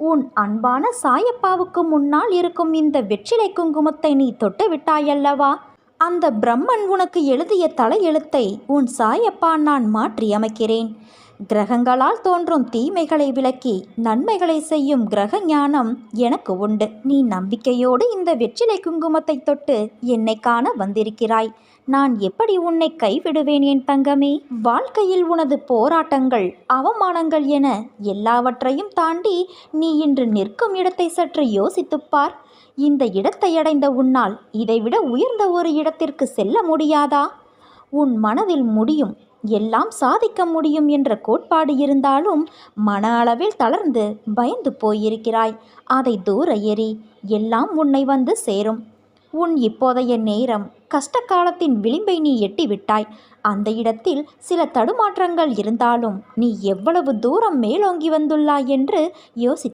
உன் அன்பான சாயப்பாவுக்கு முன்னால் இருக்கும் இந்த வெற்றிலை குங்குமத்தை நீ தொட்டு விட்டாயல்லவா அந்த பிரம்மன் உனக்கு எழுதிய தலையெழுத்தை உன் சாயப்பா நான் மாற்றி அமைக்கிறேன் கிரகங்களால் தோன்றும் தீமைகளை விலக்கி நன்மைகளை செய்யும் கிரக ஞானம் எனக்கு உண்டு. நீ நம்பிக்கையோடு இந்த வெற்றிலை குங்குமத்தை தொட்டு என்னை காண வந்திருக்கிறாய். நான் எப்படி உன்னை கைவிடுவேன் என் தங்கமே? வாழ்க்கையில் உனது போராட்டங்கள் அவமானங்கள் என எல்லாவற்றையும் தாண்டி நீ இன்று நிற்கும் இடத்தை சற்று யோசித்துப் பார். இந்த இடத்தை அடைந்த உன்னால் இதைவிட உயர்ந்த ஒரு இடத்திற்கு செல்ல முடியாதா? உன் மனதில் முடியும் எல்லாம் சாதிக்க முடியும் என்ற கோட்பாடு இருந்தாலும் மன அளவில் தளர்ந்து பயந்து போயிருக்கிறாய். அதை தூர எறி எல்லாம் உன்னை வந்து சேரும். உன் இப்போதைய நேரம் கஷ்ட காலத்தின் விளிம்பை நீ எட்டிவிட்டாய். அந்த இடத்தில் சில தடுமாற்றங்கள் இருந்தாலும் நீ எவ்வளவு தூரம் மேலோங்கி வந்துள்ளாய் என்று யோசி